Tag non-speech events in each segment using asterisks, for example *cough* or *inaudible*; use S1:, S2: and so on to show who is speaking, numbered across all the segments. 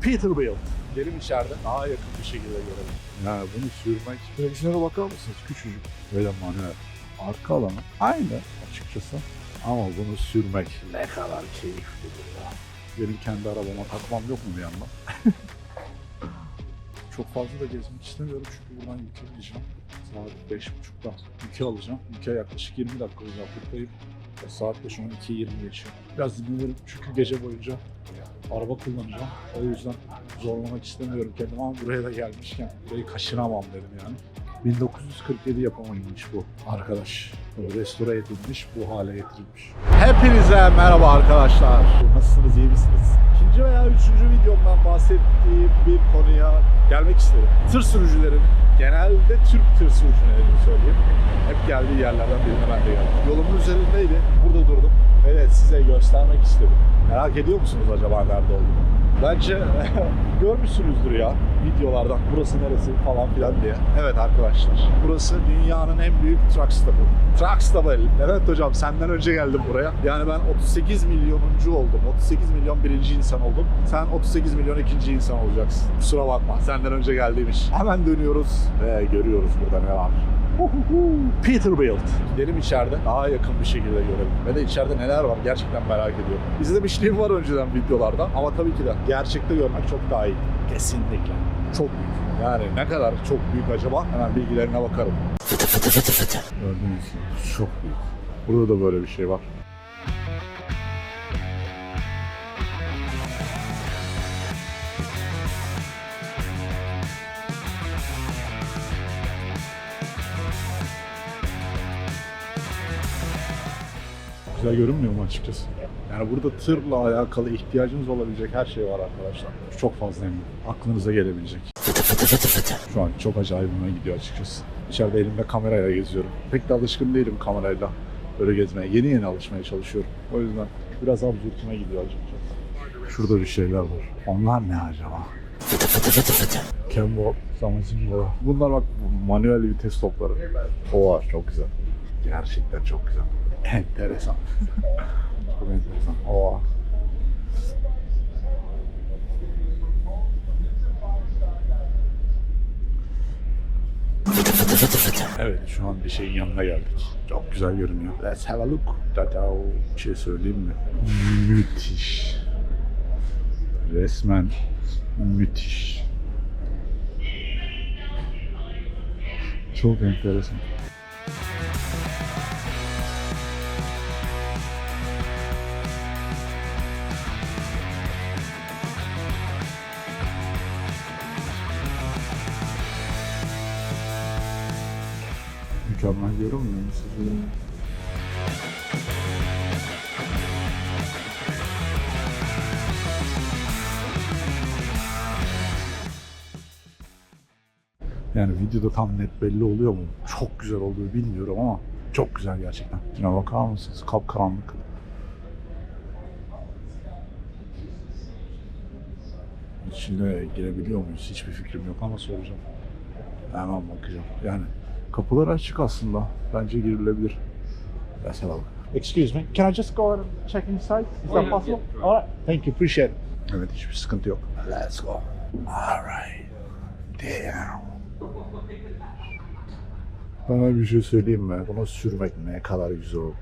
S1: Peterbilt. Gelin içeride daha yakın bir şekilde görelim.
S2: Yani bunu sürmek, direksiyona bakar mısınız? Küçücük. Böyle manuel. Arka alanı aynı açıkçası. Ama bunu sürmek ne kadar keyiflidir ya. Benim kendi arabama takmam yok mu bir yandan? *laughs* Çok fazla da gezmek istemiyorum çünkü buradan yükü gideceğim. Saat beş buçukta yükü alacağım. Yüke yaklaşık 20 dakika uzaklıktayım. Saat de şu an 2.20 geçiyor. Biraz dinlenirim çünkü gece boyunca araba kullanacağım. O yüzden zorlamak istemiyorum kendimi ama buraya da gelmişken burayı kaçıramam dedim yani. 1947 yapımıymış bu arkadaş. Restore edilmiş, bu hale getirilmiş.
S1: Hepinize merhaba arkadaşlar. Nasılsınız, iyi misiniz? İkinci veya üçüncü videomdan bahsettiğim bir konuya gelmek isterim. Tır sürücülerin, genelde Türk tır sürücülerini söyleyeyim. Hep geldiği yerlerden birine ben de geldim. Yolumun üzerindeydi, burada durdum. Evet, size göstermek istedim. Merak ediyor musunuz acaba nerede olduğunu? Bence *laughs* görmüşsünüzdür ya videolardan burası neresi falan filan diye. Evet arkadaşlar burası dünyanın en büyük truck stop'u. Truck stop'u. Evet hocam senden önce geldim buraya. Yani ben 38 milyonuncu oldum. 38 milyon birinci insan oldum. Sen 38 milyon ikinci insan olacaksın. Kusura bakma senden önce geldiğim iş. Hemen dönüyoruz ve görüyoruz burada ne var. Peterbilt. Gidelim içeride daha yakın bir şekilde görelim. Ve de içeride neler var gerçekten merak ediyorum. İzlemişliğim var önceden videolarda ama tabii ki de gerçekte görmek çok daha iyi. Kesinlikle. Çok büyük. Yani ne kadar çok büyük acaba? Hemen bilgilerine bakarım.
S2: Gördüğünüz gibi çok büyük. Burada da böyle bir şey var. Güzel görünmüyor mu açıkçası? Yani burada tırla alakalı ihtiyacınız olabilecek her şey var arkadaşlar. Çok fazla de. Aklınıza gelebilecek. Şu an çok acayibime gidiyor açıkçası. İçeride elimde kamerayla geziyorum. Pek de alışkın değilim kamerayla böyle gezmeye. Yeni yeni alışmaya çalışıyorum. O yüzden biraz absürtüme gidiyor açıkçası. Şurada bir şeyler var. Onlar ne acaba? Kembo, Samazingo. Bunlar bak manuel vites topları. Oha çok güzel. Gerçekten çok güzel. *laughs* Enteresan. çok enteresan. Oha. Evet şu an bir şeyin yanına geldik. Çok güzel görünüyor. Let's have a look. Tata bir şey söyleyeyim mi? Müthiş. Resmen müthiş. Çok enteresan. Mükemmel görünmüyor mu sizce? Yani videoda tam net belli oluyor mu? Çok güzel olduğu bilmiyorum ama çok güzel gerçekten. Şuna bakar mısınız? Kapkaranlık. İçine girebiliyor muyuz? Hiçbir fikrim yok ama soracağım. Hemen bakacağım. Yani kapılar açık aslında. Bence girilebilir. Mesela bak.
S1: Excuse me, can I just go and check inside? Is that possible? Alright, thank you, appreciate it.
S2: Evet hiçbir sıkıntı yok. Let's go. Alright. Damn. Bana bir şey söyleyeyim mi? Bunu sürmek ne kadar güzel olur.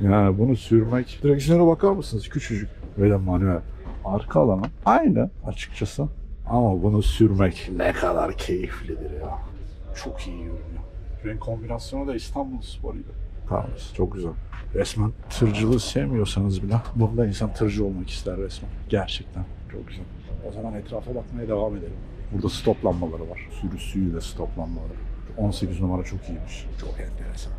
S2: Yani bunu sürmek... Direksiyona bakar mısınız? Küçücük. Böyle manuel. Arka alanı aynı açıkçası. Ama bunu sürmek ne kadar keyiflidir ya. Çok iyi görünüyor. Renk kombinasyonu da İstanbul sporuydu. Kahvesi çok güzel. Resmen tırcılığı sevmiyorsanız bile bunda insan tırcı olmak ister resmen. Gerçekten çok güzel. O zaman etrafa bakmaya devam edelim. Burada stop lambaları var. Sürüsüyle stop lambaları. 18 numara çok iyiymiş. Çok enteresan.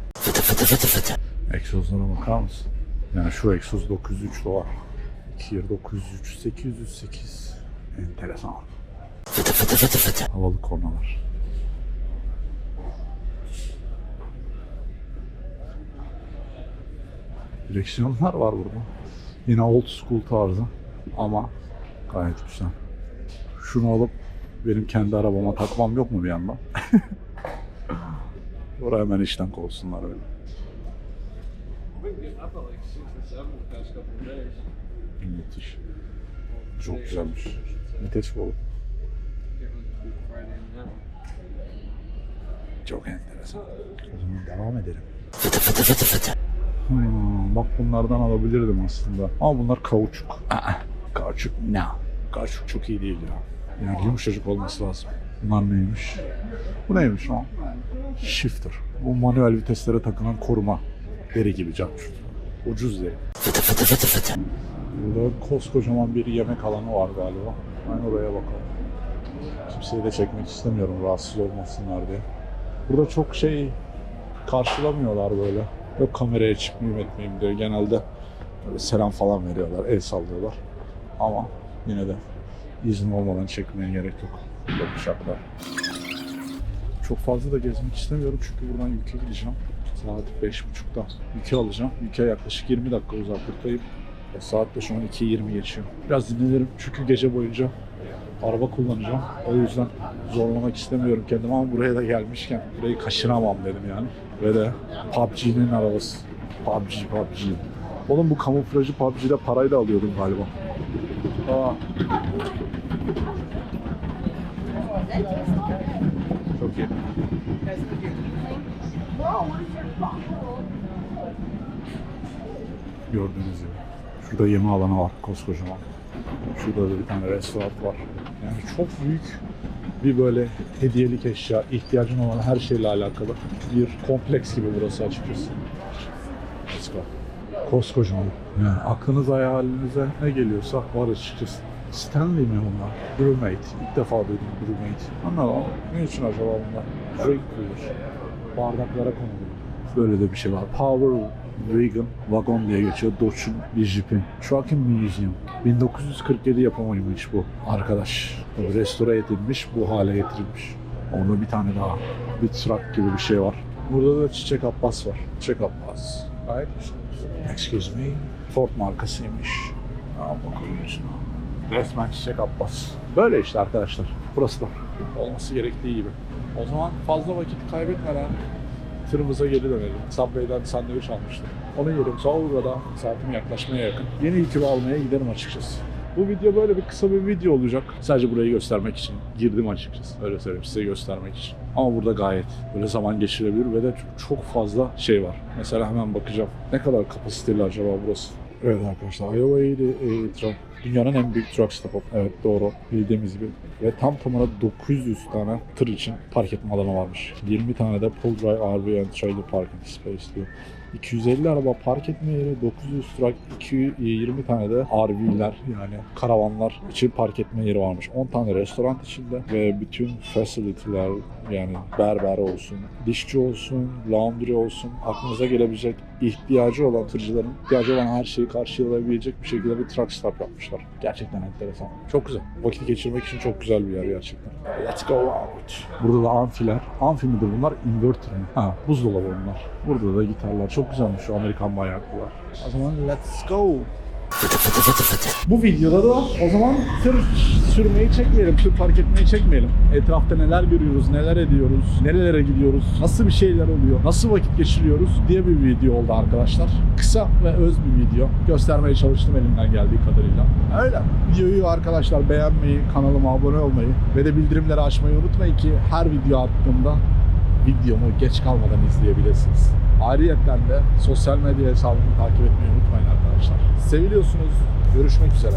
S2: Egzozlara bakar mısın? Yani şu egzoz 903 dolar. 2 903, 808. Enteresan. Havalı kornalar. Direksiyonlar var burada. Yine old school tarzı ama gayet güzel. Şunu alıp benim kendi arabama takmam yok mu bir yandan? *laughs* Oraya hemen işten kovsunlar
S3: days.
S2: Müthiş. Çok güzelmiş. Vites kolu. Çok enteresan. O zaman devam edelim. Hmm, bak bunlardan alabilirdim aslında. Ama bunlar kauçuk. Aa, kauçuk ne? Kauçuk çok iyi değil ya. Yani yumuşacık olması lazım. Bunlar neymiş? Bu neymiş lan? Shifter. Bu manuel viteslere takılan koruma. Deri gibi can. Ucuz deri. Burada koskocaman bir yemek alanı var galiba. Ben oraya bakalım. Kimseyi de çekmek istemiyorum rahatsız olmasınlar diye. Burada çok şey karşılamıyorlar böyle. Yok kameraya çıkmayayım etmeyeyim diye. Genelde böyle selam falan veriyorlar, el sallıyorlar. Ama yine de izin olmadan çekmeye gerek yok. Burada bıçaklar. Çok fazla da gezmek istemiyorum çünkü buradan yüke gideceğim. Saat 5.30'da yüke alacağım. Yüke yaklaşık 20 dakika uzaklıktayım. E, saat de şu an 2.20 geçiyor. Biraz dinlenirim çünkü gece boyunca araba kullanacağım. O yüzden zorlamak istemiyorum kendimi ama buraya da gelmişken burayı kaçıramam dedim yani. Ve de PUBG'nin arabası. PUBG, PUBG. Oğlum bu kamuflajı PUBG'de parayla alıyordum galiba. Aa. Çok iyi. Gördüğünüz gibi. Şurada yeme alanı var koskocaman. Şurada da bir tane restoran var. Yani çok büyük bir böyle hediyelik eşya, ihtiyacın olan her şeyle alakalı bir kompleks gibi burası açıkçası. Let's go. Koskocaman. Yani aklınız hayalinize ne geliyorsa var açıkçası. Stanley mi bunlar? Brewmate. İlk defa duydum Brewmate. Anlamadım. Ne için acaba bunlar? Drink cooler. Bardaklara konuluyor. Böyle de bir şey var. Power Wagon diye geçiyor. Dodge'un bir jipi. Trucking Museum. 1947 yapımıymış bu arkadaş. Tabii restore edilmiş, bu hale getirilmiş. Onda bir tane daha. Bir truck gibi bir şey var. Burada da Çiçek Abbas var. Çiçek Abbas. Gayet. Excuse me. Ford markasıymış. Aa, bakalım şuna. Resmen Çiçek Abbas. Böyle işte arkadaşlar. Burası da olması gerektiği gibi. O zaman fazla vakit kaybetmeden tırımıza geri dönelim. Subway'den sandviç almıştım. Onu yerim. Sonra saatim yaklaşmaya yakın. Yeni yükümü almaya giderim açıkçası. Bu video böyle bir kısa bir video olacak. Sadece burayı göstermek için girdim açıkçası. Öyle söyleyeyim size göstermek için. Ama burada gayet böyle zaman geçirebilir ve de çok fazla şey var. Mesela hemen bakacağım. Ne kadar kapasiteli acaba burası? Evet arkadaşlar Iowa Eğri e, truck. Dünyanın en büyük truck stop'u. Evet doğru bildiğimiz gibi. Ve tam tamına 900 tane tır için park etme alanı varmış. 20 tane de pull dry RV and trailer parking space diyor. 250 araba park etme yeri, 900 truck, 220 tane de RV'ler yani karavanlar için park etme yeri varmış. 10 tane restoran içinde ve bütün facility'ler yani berber olsun, dişçi olsun, laundry olsun, aklınıza gelebilecek ihtiyacı olan tırcıların ihtiyacı olan her şeyi karşılayabilecek bir şekilde bir truck stop yapmışlar. Gerçekten enteresan. Çok güzel. Vakit geçirmek için çok güzel bir yer gerçekten. Let's go out. Burada da amfiler. Amfi midir bunlar? Inverter mi? Ha, buzdolabı bunlar. Burada da gitarlar. Çok güzelmiş şu Amerikan bayraklılar. O zaman let's go. Bu videoda da o zaman tır sürmeyi çekmeyelim, tır park etmeyi çekmeyelim. Etrafta neler görüyoruz, neler ediyoruz, nerelere gidiyoruz, nasıl bir şeyler oluyor, nasıl vakit geçiriyoruz diye bir video oldu arkadaşlar. Kısa ve öz bir video. Göstermeye çalıştım elimden geldiği kadarıyla. Öyle. Videoyu arkadaşlar beğenmeyi, kanalıma abone olmayı ve de bildirimleri açmayı unutmayın ki her video attığımda videomu geç kalmadan izleyebilirsiniz. Ayrıyeten de sosyal medya hesabımı takip etmeyi unutmayın arkadaşlar. Seviliyorsunuz. Görüşmek üzere.